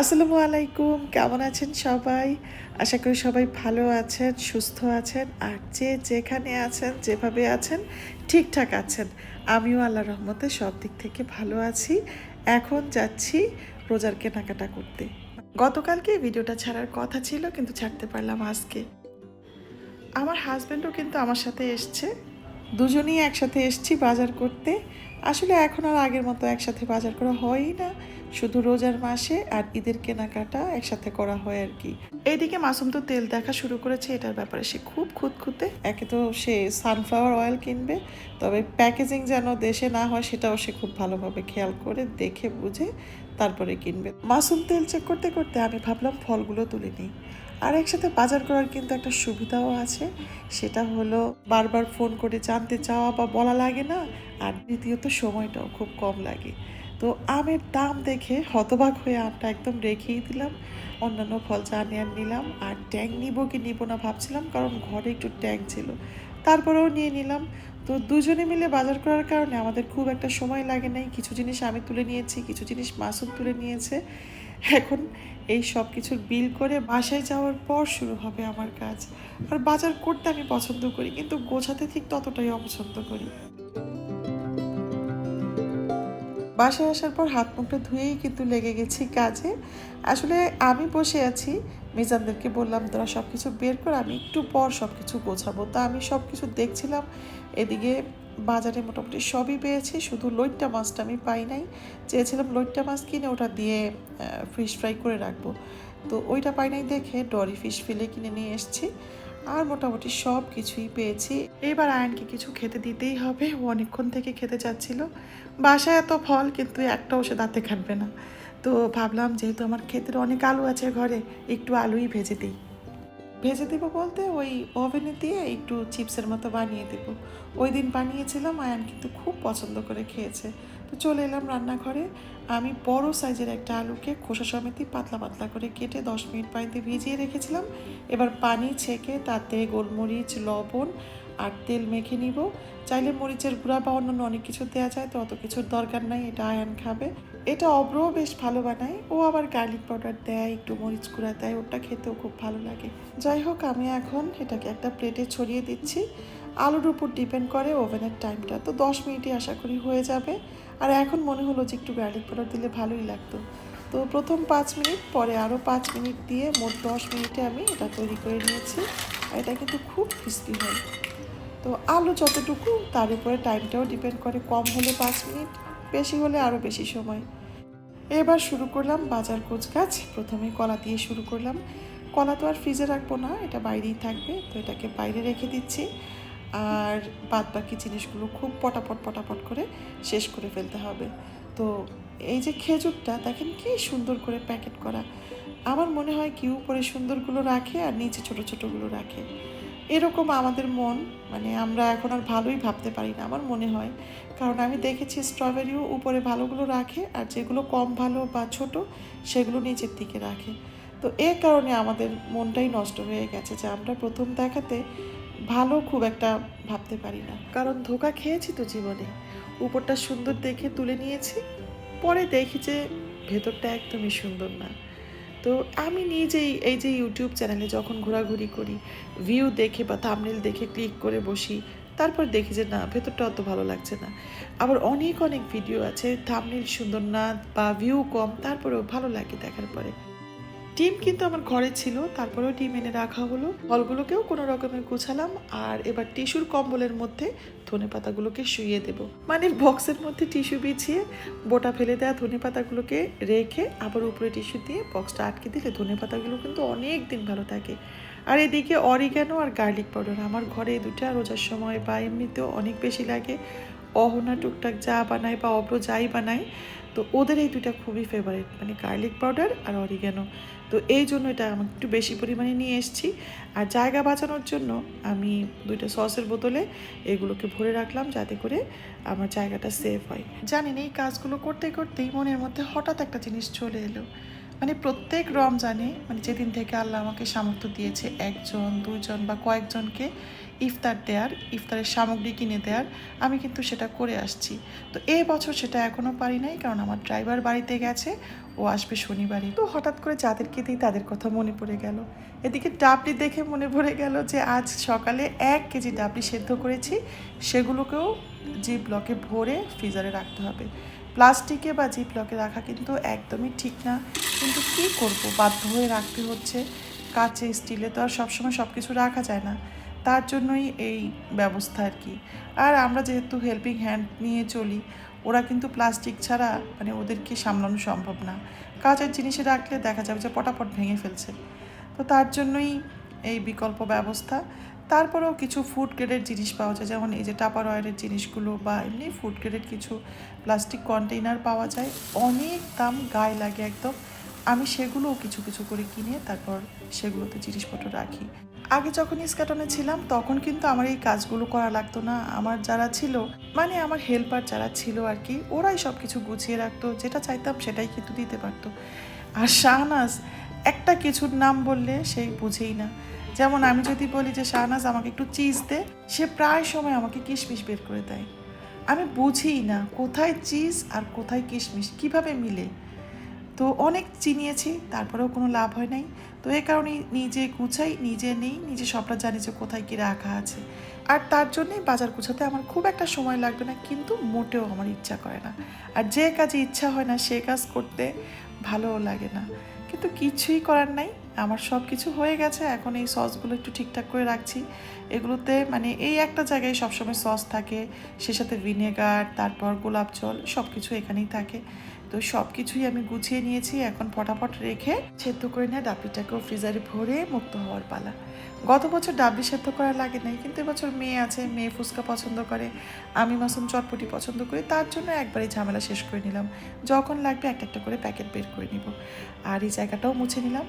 আসসালামু আলাইকুম, কেমন আছেন সবাই? আশা করি সবাই ভালো আছেন, সুস্থ আছেন, আর যে যেখানে আছেন, যেভাবে আছেন, ঠিকঠাক আছেন। আমিও আল্লাহ রহমতে সব দিক থেকে ভালো আছি। এখন যাচ্ছি রোজার কেনাকাটা করতে। গতকালকে ভিডিওটা ছাড়ার কথা ছিল, কিন্তু ছাড়তে পারলাম আজকে। আমার হাজব্যান্ডও কিন্তু আমার সাথে এসছে। দুজনেই একসাথে এসছি বাজার করতে। আসলে এখন আর আগের মতো একসাথে বাজার করা হয়ই না। শুধু রোজার মাসে আর ঈদের কেনাকাটা একসাথে করা হয় আর কি। এইদিকে মাসুম তো তেল দেখা শুরু করেছে, এটার ব্যাপারে সে খুব খুঁতখুঁতে। একে তো সে সানফ্লাওয়ার অয়েল কিনবে, তবে প্যাকেজিং যেন দেশে না হয় সেটাও সে খুব ভালোভাবে খেয়াল করে, দেখে বুঝে তারপরে কিনবে। মাসুম তেল চেক করতে করতে আমি ভাবলাম ফলগুলো তুলে নিই। আর একসাথে বাজার করার কিন্তু একটা সুবিধাও আছে, সেটা হলো বারবার ফোন করে জানতে চাওয়া বা বলা লাগে না, আর দ্বিতীয়ত সময়টাও খুব কম লাগে। তো আমের দাম দেখে হতবাক হয়ে আমটা একদম রেখেই দিলাম। অন্যান্য ফল যা নেওয়ার নিলাম। আর ট্যাং নিব কি নিব না ভাবছিলাম, কারণ ঘরে একটু ট্যাং ছিল। তারপরেও নিয়ে নিলাম। তো দুজনে মিলে বাজার করার কারণে আমাদের খুব একটা সময় লাগে নাই। কিছু জিনিস আমি তুলে নিয়েছি, কিছু জিনিস মাসুম তুলে নিয়েছে। এখন এই সব কিছুর বিল করে বাসায় যাওয়ার পর শুরু হবে আমার কাজ। আর বাজার করতে আমি পছন্দ করি, কিন্তু গোছাতে ঠিক ততটাই অপছন্দ করি। বাসায় আসার পর হাত মুখটা ধুয়েই কিন্তু লেগে গেছি কাজে। আসলে আমি বসে আছি। মিজানদেরকে বললাম, তোরা সব কিছু বের কর, আমি একটু পর সব কিছু গোছাবো। তা আমি সব কিছু দেখছিলাম। এদিকে বাজারে মোটামুটি সবই পেয়েছি, শুধু লইট্টা মাছটা আমি পাই নাই। চেয়েছিলাম লইট্টা মাছ কিনে, ওটা দিয়ে ফিশ ফ্রাই করে রাখব। তো ওইটা পাই নাই দেখে, ডরি ফিশ ফিলে কিনে নিয়ে এসেছি। আর মোটামুটি সব কিছুই পেয়েছি। এবার আয়নকে কিছু খেতে দিতেই হবে। ও অনেকক্ষণ থেকে খেতে চাচ্ছিল। বাসায় এত ফল, কিন্তু একটাও সে দাঁতে খাটবে না। তো ভাবলাম, যেহেতু আমার ক্ষেতের অনেক আলু আছে ঘরে, একটু আলুই ভেজে দিই। ভেজে দেবো বলতে ওই ওভেনে দিয়ে একটু চিপসের মতো বানিয়ে দেব। ওই দিন বানিয়েছিলাম, আয়ান কিন্তু খুব পছন্দ করে খেয়েছে। তো চলে এলাম রান্নাঘরে। আমি বড় সাইজের একটা আলুকে খোসা সমেতি পাতলা পাতলা করে কেটে দশ মিনিট পানিতে ভিজিয়ে রেখেছিলাম। এবার পানি ছেঁকে তাতে গোলমরিচ, লবণ আর তেল মেখে নিব। চাইলে মরিচের গুঁড়া বা অন্যান্য অনেক কিছু দেওয়া যায়, তো অত কিছুর দরকার নাই, এটা আয়ান খাবে। এটা অব্রও বেশ ভালো বানায়, ও আবার গার্লিক পাউডার দেয়, একটু মরিচ গুঁড়া দেয়, ওটা খেতেও খুব ভালো লাগে। যাই হোক, আমি এখন এটাকে একটা প্লেটে ছড়িয়ে দিচ্ছি। আলুর উপর ডিপেন্ড করে ওভেনের টাইমটা, তো দশ মিনিটই আশা করি হয়ে যাবে। আর এখন মনে হলো যে একটু গার্লিক পাউডার দিলে ভালোই লাগতো। তো প্রথম পাঁচ মিনিট, পরে আরও পাঁচ মিনিট দিয়ে মোট দশ মিনিটে আমি এটা তৈরি করে নিয়েছি। আর এটা কিন্তু খুব ক্রিস্পি হয়। তো আলু যতটুকু, তার উপরে টাইমটাও ডিপেন্ড করে। কম হলে পাঁচ মিনিট, বেশি হলে আরও বেশি সময়। এবার শুরু করলাম বাজার কোচকাজ প্রথমে কলা দিয়ে শুরু করলাম। কলা তো আর ফ্রিজে রাখব না, এটা বাইরেই থাকবে, তো এটাকে বাইরে রেখে দিচ্ছি। আর বাদ বাকি জিনিসগুলো খুব পটাপট পটাপট করে শেষ করে ফেলতে হবে। তো এই যে খেজুরটা, দেখেন কি সুন্দর করে প্যাকেট করা। আমার মনে হয় কি উপরে সুন্দরগুলো রাখে আর নিচে ছোট, ছোটগুলো রাখে। এরকম আমাদের মন মানে আমরা এখন আর ভালোই ভাবতে পারি না, আমার মনে হয়। কারণ আমি দেখেছি স্ট্রবেরিও উপরে ভালোগুলো রাখে আর যেগুলো কম ভালো বা ছোট, সেগুলো নিচের দিকে রাখে। তো এ কারণে আমাদের মনটাই নষ্ট হয়ে গেছে যে আমরা প্রথম দেখাতে ভালো খুব একটা ভাবতে পারি না। কারণ ধোকা খেয়েছি তো জীবনে। উপরটা সুন্দর দেখে তুলে নিয়েছি, পরে দেখি যে ভেতরটা একদমই সুন্দর না। তো আমি নিজেই এই যে ইউটিউব চ্যানেলে যখন ঘোরাঘুরি করি ভিউ দেখে বা থামনেল দেখে ক্লিক করে বসি, তারপর দেখি যে না, ভেতরটা অত ভালো লাগছে না। আবার অনেক অনেক ভিডিও আছে থামনেল সুন্দর না বা ভিউ কম, তারপরেও ভালো লাগে দেখার পরে। ডিম কিন্তু আমার ঘরে ছিল, তারপরেও ডিম এনে রাখা হলো। ফলগুলোকেও কোনো রকমের গুছালাম আর এবার টিস্যুর কম্বলের মধ্যে ধনে পাতাগুলোকে শুইয়ে দেব। মানে বক্সের মধ্যে টিস্যু বিছিয়ে বোটা ফেলে দেওয়া ধনে পাতাগুলোকে রেখে আবার উপরে টিস্যু দিয়ে বক্সটা আটকে দিলে ধনে পাতাগুলো কিন্তু অনেক দিন ভালো থাকে। আর এদিকে অরিগ্যানো আর গার্লিক পাউডার আমার ঘরে দুটা রোজার সময় বা এমনিতেও অনেক বেশি লাগে। অহনা টুকটাক যা বানায় বা অব্র যাই বানায় তো ওদের এই দুইটা খুবই ফেভারিট মানে গার্লিক পাউডার আর অরিগ্যানো তো এই জন্য এটা আমি একটু বেশি পরিমাণে নিয়ে এসেছি। আর জায়গা বাঁচানোর জন্য আমি দুইটা সসের বোতলে এগুলোকে ভরে রাখলাম যাতে করে আমার জায়গাটা সেফ হয়। জানেন, এই কাজগুলো করতে করতেই মনের মধ্যে হঠাৎ একটা জিনিস চলে এলো। মানে প্রত্যেক রমজানে মানে যেদিন থেকে আল্লাহ আমাকে সামর্থ্য দিয়েছে একজন, দুইজন বা কয়েকজনকে ইফতার দেওয়ার ইফতারের সামগ্রী কিনে দেওয়ার আমি কিন্তু সেটা করে আসছি। তো এ বছর সেটা এখনও পারি নাই, কারণ আমার ড্রাইভার বাড়িতে গেছে, ও আসবে শনিবারে। তো হঠাৎ করে যাদেরকে দিই তাদের কথা মনে পড়ে গেল। এদিকে ডাবলি দেখে মনে পড়ে গেল যে আজ সকালে এক কেজি ডাবলি সেদ্ধ করেছি, সেগুলোকেও জি ব্লকে ভরে ফ্রিজারে রাখতে হবে। প্লাস্টিকে বা জি ব্লকে রাখা কিন্তু একদমই ঠিক না। কিন্তু কী করব? বাধ্য হয়ে রাখতে হচ্ছে। কাঁচে, স্টিলে তো আর সবসময় সব কিছু রাখা যায় না। তার জন্যই এই ব্যবস্থা আর কি। আর আমরা যেহেতু হেল্পিং হ্যান্ড নিয়ে চলি, ওরা কিন্তু প্লাস্টিক ছাড়া মানে ওদেরকে সামলানো সম্ভব না। কাঁচের জিনিসে রাখলে দেখা যাবে যে পটাপট ভেঙে ফেলছে। তো তার জন্যই এই বিকল্প ব্যবস্থা। তারপরেও কিছু ফুড গ্রেডের জিনিস পাওয়া যায়, যেমন এই যে টাপার অয়েলের জিনিসগুলো বা এমনি ফুড গ্রেডের কিছু প্লাস্টিক কন্টেইনার পাওয়া যায়। অনেক দাম গায়ে লাগে একদম। আমি সেগুলোও কিছু কিছু করে কিনে তারপর সেগুলোতে জিনিসপত্র রাখি। আগে যখন ইস্কাটনে ছিলাম, তখন কিন্তু আমার এই কাজগুলো করা লাগতো না। আমার যারা ছিল মানে আমার হেল্পার যারা ছিল আর কি ওরাই সব কিছু গুছিয়ে রাখতো। যেটা চাইতাম সেটাই কিন্তু দিতে পারতো। আর শাহনাজ, একটা কিছুর নাম বললে সেই বুঝেই না। যেমন আমি যদি বলি যে, শাহনাজ, আমাকে একটু চিজ দে। সে প্রায় সময় আমাকে কিশমিশ বের করে দেয়। আমি বুঝিই না কোথায় চিজ আর কোথায় কিশমিশ, কীভাবে মিলে? তো অনেক চিনিয়েছি, তারপরেও কোনো লাভ হয় নাই। তো এই কারণে নিজে গুছাই, নিজে নেই, নিজে সবটা জানি যে কোথায় কী রাখা আছে। আর তার জন্যই বাজার গুছাতে আমার খুব একটা সময় লাগবে না, কিন্তু মোটেও আমার ইচ্ছা করে না। আর যে কাজে ইচ্ছা হয় না, সে কাজ করতে ভালোও লাগে না। কিন্তু কিছুই করার নাই, আমার সব কিছু হয়ে গেছে, এখন এই সসগুলো একটু ঠিকঠাক করে রাখছি। এগুলোতে মানে এই একটা জায়গায় সবসময় সস থাকে, সে সাথে ভিনেগার, তারপর গোলাপ জল সব কিছু এখানেই থাকে। তো সব কিছুই আমি গুছিয়ে নিয়েছি, এখন ফটাফট রেখে সেদ্ধ করে নেয় ডাবলিটাকেও ফ্রিজারে ভরে মুক্ত হওয়ার পালা। গত বছর ডাবলি সেদ্ধ করা লাগে নাই, কিন্তু এবছর মেয়ে আছে, মেয়ে ফুচকা পছন্দ করে, আমি মাসুম চটপটি পছন্দ করি, তার জন্য একবারই ঝামেলা শেষ করে নিলাম। যখন লাগবে একটা একটা করে প্যাকেট বের করে নিব। আর এই জায়গাটাও মুছে নিলাম।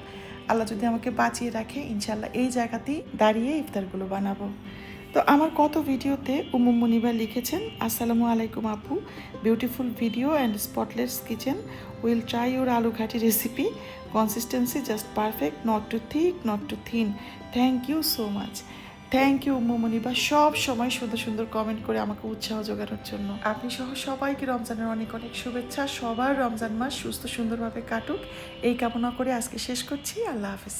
আল্লাহ যদি আমাকে বাঁচিয়ে রাখে ইনশাল্লাহ এই জায়গাতেই দাঁড়িয়ে ইফতারগুলো বানাবো। তো আমার কত ভিডিওতে উমু মুনিবা লিখেছেন, আসসালামু আলাইকুম আপু beautiful video and spotless kitchen will try your aloo ghati recipe consistency just perfect not too thick not too thin thank you so much thank you Ummu Muniba, সব সময় সুন্দর সুন্দর কমেন্ট করে আমাকে উৎসাহ যোগানোর জন্য। আপনি সহ সবাইকে রমজানের অনেক অনেক শুভেচ্ছা। সবার রমজান মাস সুস্থ সুন্দরভাবে কাটুক। এই কামনা করে আজকে শেষ করছি। আল্লাহ হাফেজ।